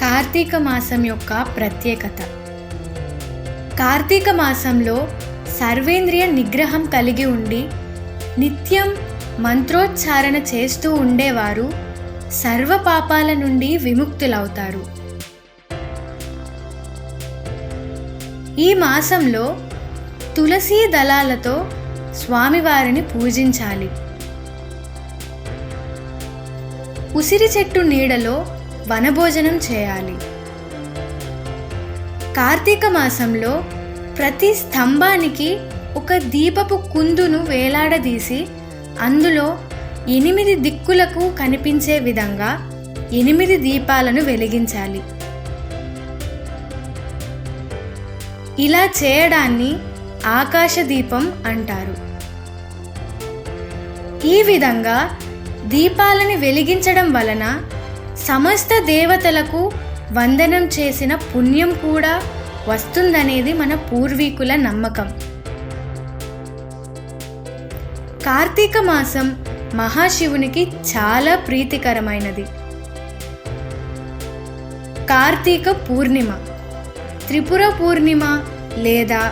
కార్తీక మాసం యొక్క ప్రత్యేకత. కార్తీక మాసంలో సర్వేంద్రియ నిగ్రహం కలిగి ఉండి నిత్యం మంత్రోచ్చారణ చేస్తూ ఉండేవారు సర్వ పాపాల నుండి విముక్తులవుతారు. ఈ మాసంలో తులసీ దళాలతో స్వామివారిని పూజించాలి. ఉసిరి చెట్టు నీడలో వనభోజనం చేయాలి. కార్తీక మాసంలో ప్రతి స్తంభానికి ఒక దీపపు కుందును వేలాడదీసి అందులో ఎనిమిది దిక్కులకు కనిపించే విధంగా ఎనిమిది దీపాలను వెలిగించాలి. ఇలా చేయడాన్ని ఆకాశ దీపం అంటారు. ఈ విధంగా దీపాలని వెలిగించడం వలన సమస్త దేవతలకు వందనం చేసిన పుణ్యం కూడా వస్తుందనేది మన పూర్వీకుల నమ్మకం. కార్తీక మాసం మహాశివునికి చాలా ప్రీతికరమైనది. కార్తీక పూర్ణిమ త్రిపుర పూర్ణిమ లేదా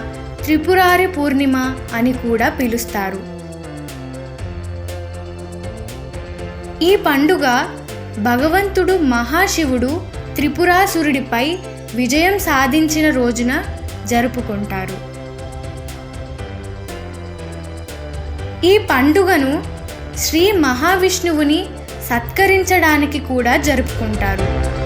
త్రిపురారి పూర్ణిమ అని కూడా పిలుస్తారు. ఈ పండుగ భగవంతుడు మహాశివుడు త్రిపురాసురుడిపై విజయం సాధించిన రోజున జరుపుకుంటారు. ఈ పండుగను శ్రీ మహావిష్ణువుని సత్కరించడానికి కూడా జరుపుకుంటారు.